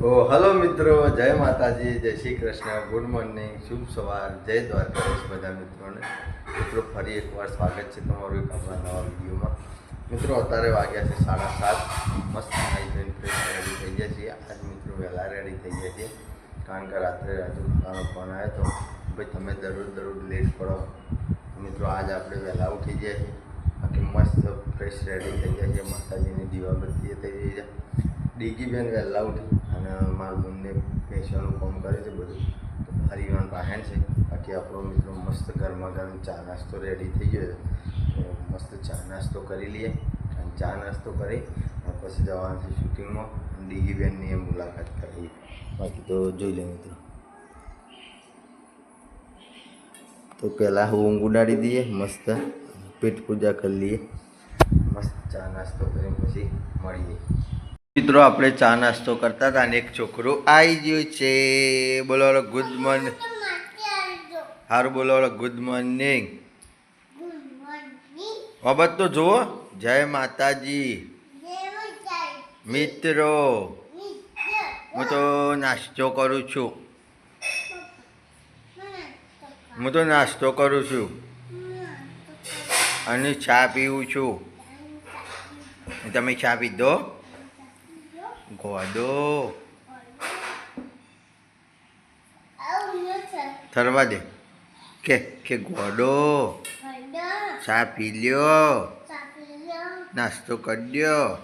તો હલો મિત્રો, જય માતાજી, જય શ્રી કૃષ્ણ, ગુડ મોર્નિંગ, શુભ સવાર, જય દ્વારકાધીશ બધા મિત્રોને. મિત્રો, ફરી એકવાર સ્વાગત છે તમારું એક આપણા નવા વિડીયોમાં. મિત્રો, અત્યારે વાગ્યા છે સાડા સાત. મસ્ત ફ્રેશ રેડી થઈ ગયા છીએ. આજ મિત્રો વહેલા રેડી થઈ ગયા છીએ. કારણ કે રાત્રે રાજુ કાકાનો ફોન આવ્યો તો ભાઈ તમે દરરોજ દરરોજ લેટ પડો. મિત્રો, આજ આપણે વહેલા ઉઠી ગયા છીએ. બાકી મસ્ત ફ્રેશ રેડી થઈ ગયા છીએ. માતાજીની દીવાબત્તી થઈ ગઈ છે. ડીગી બેન વહેલા ઉઠી. અને મારા બંને ભેંસોનું કામ કરે છે બધું. તો હરિવાન બહેન છે. બાકી આપણો મિત્રો મસ્ત ગરમા ગરમ ચા નાસ્તો રેડી થઈ ગયો છે. મસ્ત ચા નાસ્તો કરી લઈએ અને ચા નાસ્તો કરી પછી જવાનું છે શૂટિંગમાં. ડીગી બેનની એ મુલાકાત કરી બાકી તો જોઈ લે મિત્રો. તો પહેલાં ઊંઘ ઉડાડી દઈએ મસ્ત. પેટ પૂજા કરી લઈએ. મસ્ત ચા નાસ્તો કરીને પછી મળીએ. મિત્રો, આપણે ચા નાસ્તો કરતા હતા અને એક છોકરો આવી ગયો છે. બોલો ગુડ મોર્નિંગ સારું બોલો ગુડ મોર્નિંગ બાબત તો જુઓ, જય માતાજી. મિત્રો, હું તો નાસ્તો કરું છું. હું તો નાસ્તો કરું છું. અને ચા પીવું છું. તમે ચા પીધો? ગોદો થરવા દે. કે કે ગોડો ચા પી લ્યો. નાસ્તો કરી આમાં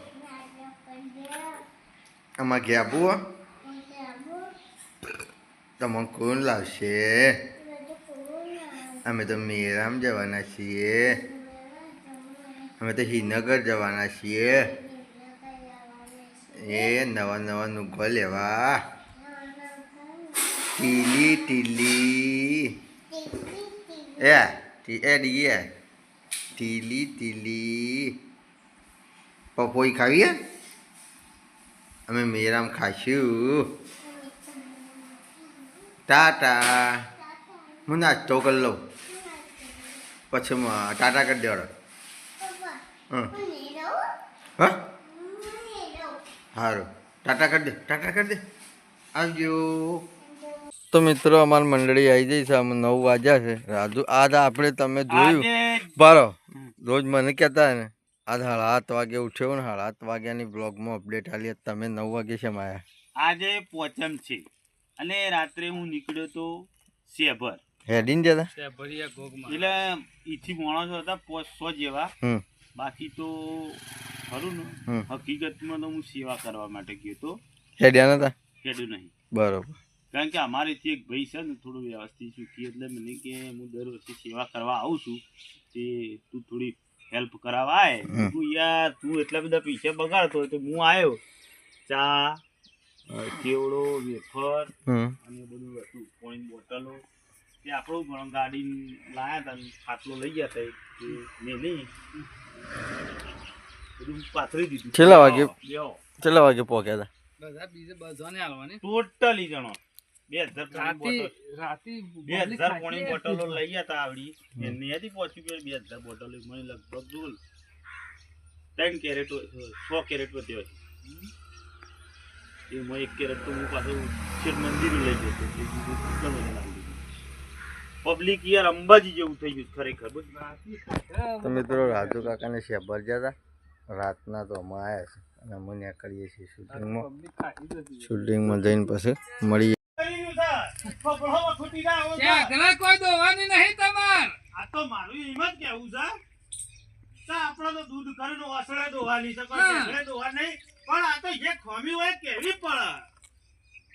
આમાં ઘેબુ તમે કોણ લાવશે? અમે તો મેરામ જવાના છીએ. અમે તો હિનગર જવાના છીએ. એ નવા નવા નુગો લેવા. ટીલી ટીલી. એ એ ડી એ. ટીલી ટીલી. પપોઈ ખાવીએ અમે મેરામ ખાશું. ટાટા. હું નાસ્તો કરી લઉં. પછી ટાટા કરી દેવાડો હં હા? સારું ટાટા કરી દે ટાટા કરી દે. આવજો. તો મિત્રો અમારી મંડળી આવી જઈ છે અમે નવ વાગ્યા છે. રાજુ આજ આપણે તમે જોયું. બારો. રોજ મને કહેતા ને આજ સાડા આઠ વાગે ઉઠ્યો ને સાડા સાત વાગ્યાની બ્લોગમાં અપડેટ આલી તમે નવ વાગે છે માયા. આજે પોચમ છે. અને રાત્રે હું નીકળ્યો તો સેભર હેડીને જતા? એટલે ઈથી માણસો હતા પોચસો જેવા. હમ. બાકી તો ખરું ને? હકીકતમાં તો હું સેવા કરવા માટે ગયો તો હેડ્યા નતા? નહીં. બરોબર. કારણ કે અમારેથી એક ભાઈ છે ને થોડું વ્યવસ્થિત સુખી એટલે મને કે હું દર વર્ષે સેવા કરવા આવું છું. તે તું થોડી હેલ્પ કરાવવા આય. તું યાર તું એટલા બધા પૈસા બગાડતો હોય તો હું આવ્યો ચા કેવડો વેફર અને બધું હતું પોઈન્ટ બોટલો તે આપણું ઘણો ગાડી લાયા હતા ખાટલો લઈ ગયા હતા મેં નહીં. બધું પાથરી દીધું. છેલ્લા વાગે? બેહો. કેટલા વાગે પહોંચ્યા હતા. બધા બીજે બધાને હાલવાની. ટોટલી જણો. બે હજાર રાતી રાતી બે હજાર પોણી બોટલો લઈ ગયા હતા આવડી. એની હતી પહોંચી ગયો બે હજાર બોટલો મને લગભગ બોલ ત્રણ કેરેટ સો કેરેટ વધ્યો છે એમાં એક કેરેટ તો હું પાછું શિવ મંદિર લઈ જતો પબ્લિક યાર અંબાજી જેવું થઈ ગયું ખરેખર. તમે તો રાજુ કાકાને શેભર જતા. રાતના તો અમે આવ્યા છે અને અમે ત્યાં કરીએ છીએ શૂટિંગમાં શૂટિંગમાં જઈને પછી મળીએ. કોઈ દોવાની નહીં તમાર. આ તો મારું એમ જ કેવું છે. તો આપણે તો દૂધ કરીને ઓસળે દોવાની છે હા. દોવા નહીં. પણ આ તો જે ખોમી હોય કેવી પડે?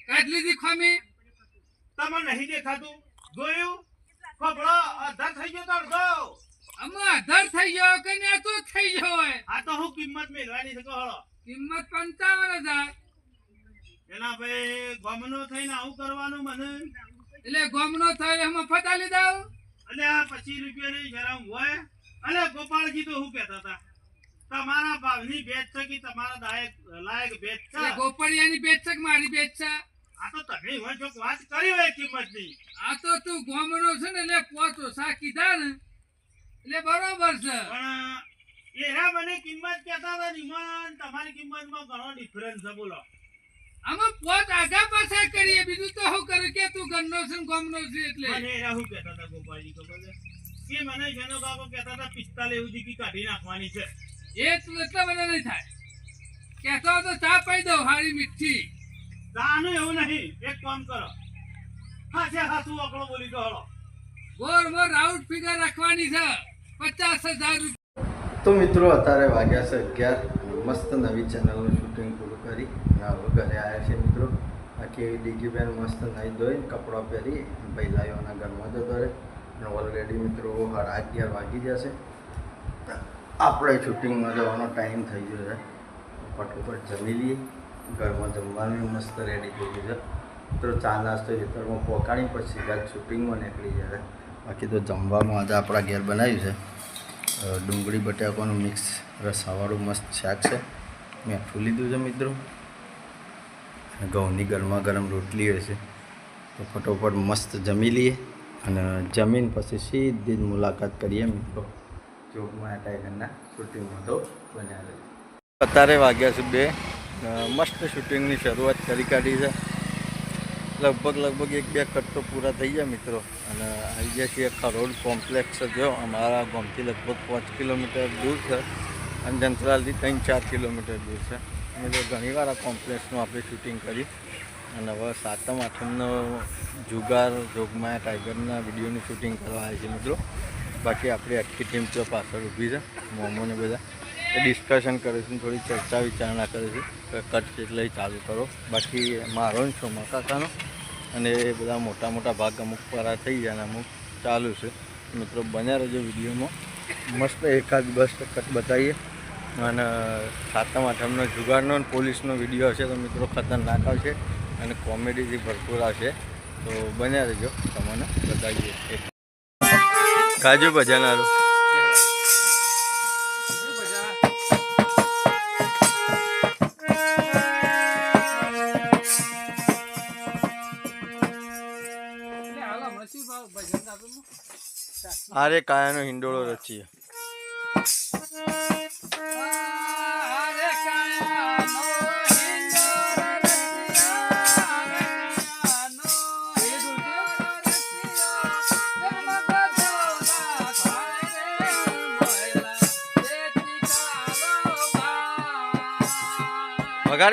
કાટલી થી ખોમી? તમને નહીં દેખાતું? જોયું? કપડો અધર થઈ ગયો તો અડધો. આમાં અધર થઈ ગયો કે નેતો થઈ ગયો હોય? આ તો હું કિંમત મેળવાની છે કહો કિંમત પંચાવન હજાર. એના ભાઈ ગમનો થઈને આવું કરવાનું મને. એટલે ગમનો થયો એમાં ફટા લીધા અને આ પચીસ રૂપિયાની શરમ હોય. અને ગોપાલજી તો શું કહેતા હતા? તમારા ભાવની ભેટ છે કે તમારા દાયક લાયક ભેટ છે. એટલે ગોપડિયાની છે કે મારી બેચ છે. આ તો તમે હોય જો વાત કરી હોય કિંમતની. આ તો તું ગોમનો છે ને એટલે પોચ સા કીધા ને. એટલે બરોબર છે. પણ એના મને કિંમત કહેતા હતા નિમાન તમારી કિંમતમાં ઘણો ડિફરન્સ છે બોલો. આમાં પાછા કરીએ બીજું તો શું કરું? કે તું ઘરનો છે ગમનો છે એટલે? મને એરા શું કહેતા હતા ગોપાલજી ખબર છે? કે મને જેનો બાપો કહેતા હતા પિસ્તાલીસ સુધી કી કાઢી નાખવાની છે. એ તું એટલા બધા નહીં થાય. કહેતો તો ચા પાઈ દઉં હારી મીઠી. તાનું એવું નહીં એક કામ કરો. હા છે હા તું આકડો બોલી હળો. ગોર મોર રાઉન્ડ ફિગર રાખવાની છે. તો મિત્રો, અત્યારે વાગ્યા છે અગિયાર. મસ્ત નવી ચેનલનું શૂટિંગ પૂરું કરી. હવે ઘરે આવ્યા છે મિત્રો. આખી ડીગી બેન મસ્ત નાહી ધોઈને કપડાં પહેરી પહેલાંઓના ઘરમાં જતો રહે. અને ઓલરેડી મિત્રો સાડા અગિયાર વાગી જશે આપણે શૂટિંગમાં જવાનો ટાઈમ થઈ ગયો છે. ફટોફટ જમી લઈએ. ઘરમાં જમવાનું મસ્ત રેડી થઈ ગયું છે. મિત્રો, ચા નાસ્તો ખેતરમાં પોકાણી, પછી સીધા શૂટિંગમાં નીકળી જશે બાકી તો જમવામાં આજે આપણા ઘેર બનાવ્યું છે. ડુંગળી, બટાકાનું મિક્સ રસાવાળું મસ્ત શાક છે. મેઠું લીધું છે મિત્રો. અને ઘઉંની ગરમા ગરમ રોટલી હોય છે. તો ફટોફટ મસ્ત જમી લઈએ અને જમીન પછી સીધી જ મુલાકાત કરીએ મિત્રો. જોગમાં ટાઈગરના શૂટિંગમાં તો બન્યા અત્યારે વાગ્યા છે બે. મસ્ત શૂટિંગની શરૂઆત કરી કાઢી છે. લગભગ લગભગ એક બે કટ તો પૂરા થઈ ગયા મિત્રો. અને આવી ગયા છીએ ખરોડ કોમ્પ્લેક્સ જો. અમારા ગામથી લગભગ પાંચ કિલોમીટર દૂર છે. અને જંત્રાલથી ત્રણ ચાર કિલોમીટર દૂર છે. અમે તો ઘણીવાર આ કોમ્પ્લેક્સનું આપણે શૂટિંગ કરી. અને હવે સાતમ, આઠમનો જુગાર, જોગમાયા ટાઈગરના વિડીયોનું શૂટિંગ કરવા આવે છે મિત્રો. બાકી આપણી આખી ટીમ તો પાછળ ઊભી છે. મોમોને બધા. એ ડિસ્કશન કરીશું થોડી ચર્ચા વિચારણા કરીશું કટ કેટલે ચાલુ કરો. બાકી મારો ને સોમા કાકાનો. અને એ બધા મોટા મોટા ભાગ અમુક પરા થઈ ગયા અને અમુક ચાલુ છે. મિત્રો, બન્યા રહેજો વિડીયોમાં. મસ્ત એકાદ બસ કટ બતાવીએ. અને સાતમ આઠમનો જુગારનો પોલીસનો વીડિયો હશે તો મિત્રો ખતરનાક આવશે અને કોમેડીથી ભરપૂર આવશે તો બન્યા રહેજો. તમને બતાવીએ. કાજુ બજાના એટલે આરે કાયાનો હિંડોળો રચીએ હારે કાયાનો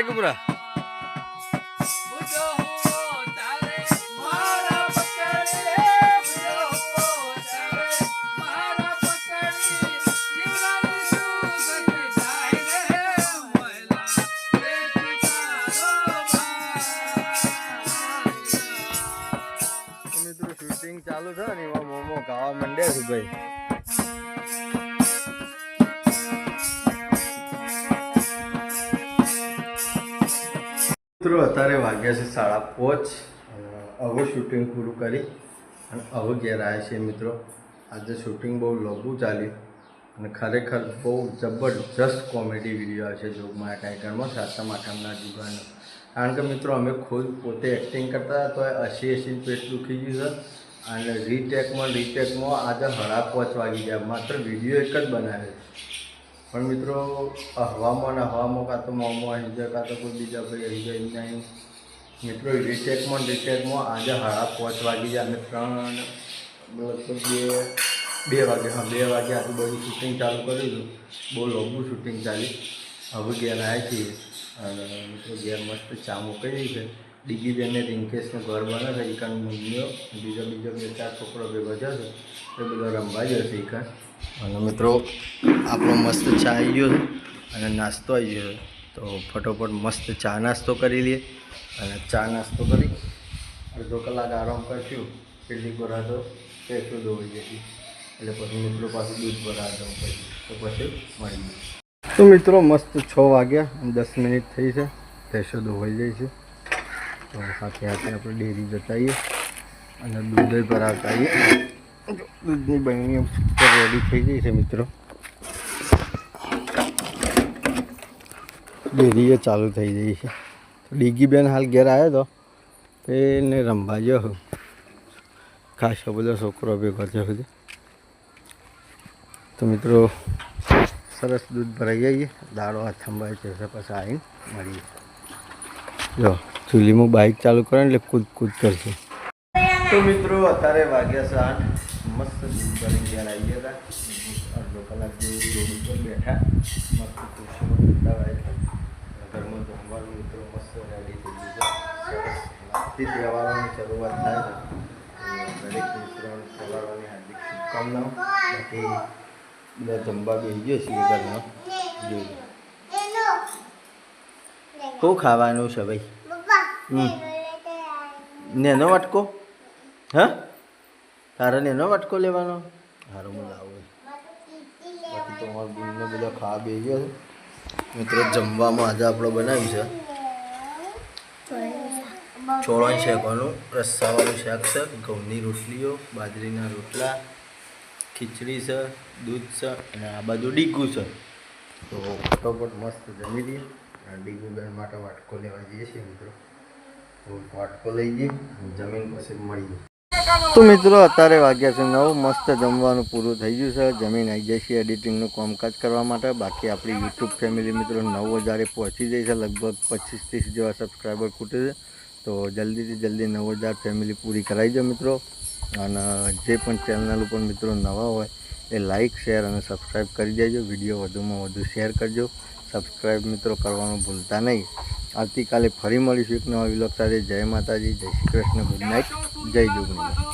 હિંડોળો ભાઈ. મિત્રો, અત્યારે વાગ્યા છે સાડા પાંચ. હવે શૂટિંગ પૂરું કરી અને હવે ઘેર આવ્યા છીએ મિત્રો. આજે શૂટિંગ બહુ લાંબુ ચાલ્યું અને ખરેખર બહુ જબરજસ્ત કોમેડી વીડિયો છે જોગમાં ટાઈગરમાં સાતમ આઠમના જુગારનો. કારણ કે મિત્રો, અમે ખુદ પોતે એક્ટિંગ કરતા હતા, તો અસી એસી પેટ દુખી ગયું છે. અને રીટેકમાં રીટેકમાં આજે હળા પાંચ વાગી ગયા માત્ર વીડિયો એક જ બનાવે પણ મિત્રો, હવામાં હવામાં કાં તો મોમાં આવી જાય, કાં તો કોઈ બીજા ભાઈ આવી જાય નહીં. મિત્રો રીટેકમાં રીટેકમાં આજે હાડા પાંચ વાગી ગયા અને ત્રણ, લગભગ બે બે વાગે, હા, બે વાગે આજુબાજુ શૂટિંગ ચાલુ કર્યું હતું. બહુ લાંબુ શૂટિંગ ચાલી. હવે ઘેર આવ્યા છીએ. અને મિત્રો, ઘેર મસ્ત ચા મોકલી છે. ડીગી બેને રિંકેશનું ઘર બને છે એકાન મુન્યો બીજો બીજો બે ચાર છોકરો ભેગો છે એ બધો રમવા જશે ઈકાન. અને મિત્રો આપણો મસ્ત ચા આવી ગયો અને નાસ્તો આવી ગયો તો ફટોફટ મસ્ત ચા નાસ્તો કરી લઈએ. અને ચા નાસ્તો કરી અડધો કલાક આરામ કરશું પેલી ભરાતો તો પેટ્રોલ દોડી જતી એટલે પછી મિત્રો પાછું દૂધ ભરાતો પછી તો પછી મળીએ તો મિત્રો મસ્ત છ વાગ્યા દસ મિનિટ થઈ છે ભેંસો ધોવાઈ જાય છે. તો સાથે સાથે આપણે ડેરી જતાઈએ અને દૂધ ભરાવતા આવીએ દૂધની બહેની રેડી થઈ ગઈ છે મિત્રો. ડેરી એ ચાલુ થઈ ગઈ છે. ડીગી બેન હાલ ઘેર આવ્યો તો તો એને રમવા ગયો ખાસ બધો છોકરો ભેગો થયો હતો તો મિત્રો, સરસ દૂધ ભરાઈ જઈએ દાડો હાથ થંભાઈ છે, પછી આવીને મળીએ. જો. ચૂલીમાં બાઇક ચાલુ કરે એટલે કૂદ કૂદ કરશે. તો મિત્રો, અત્યારે વાગ્યા સાત મસ્ત ભરીને ઘેર આવી ગયા હતા. અડધો કલાક જેવું રોડ ઉપર બેઠા. મસ્ત ખુરશીમાં બેઠા વાગ્યા ઘરમાં જમવાનું મિત્રો મસ્ત રેડી થઈ ગયું છે. તહેવારોની શરૂઆત થાય છે. દરેક મિત્રોને તહેવારોની હાર્દિક શુભકામનાઓ. બાકી બધા જમવા બેસી ગયો છીએ ઘરમાં. જોઈએ. શું ખાવાનું છે ભાઈ? નેનો વાટકો? હા? તારે નેનો વાટકો લેવાનો? હારો, હું લાવું બાકી તો અમારા ગુણને બધા ખા બે ગયો મિત્રો, જમવામાં આજે આપણે બનાવ્યું છે. ચોળણ શેકવાનું રસ્સાવાળું શાક છે, ઘઉંની રોટલીઓ, બાજરીના રોટલા, ખીચડી છે, દૂધ છે, અને આ બાજુ ડીગું છે. તો ફટોફટ મસ્ત જમી દઈએ ડીગુ બેન માટે વાટકો લેવા જઈએ છીએ, મિત્રો. તો મિત્રો, અત્યારે વાગ્યા છે નવ. મસ્ત જમવાનું પૂરું થઈ ગયું છે. જમીન આવી જાય છે એડિટિંગનું કામકાજ કરવા માટે. બાકી આપણી યુટ્યુબ ફેમિલી મિત્રો નવ હજારે પહોંચી જાય છે. લગભગ પચીસ ત્રીસ જેવા સબસ્ક્રાઈબર ખૂટે છે. તો જલ્દીથી જલ્દી નવ હજાર ફેમિલી પૂરી કરાવી દો મિત્રો. અને જે પણ ચેનલ ઉપર મિત્રો નવા હોય, એ લાઇક શેર અને સબસ્ક્રાઈબ કરી દેજો. વીડિયો વધુમાં વધુ શેર કરજો. સબસ્ક્રાઈબ મિત્રો કરવાનું ભૂલતા નહીં. આવતીકાલે ફરી મળીશું એક નવા વિલોક જય માતાજી, જય શ્રી કૃષ્ણ. ગુડ નાઇટ જય જોગણી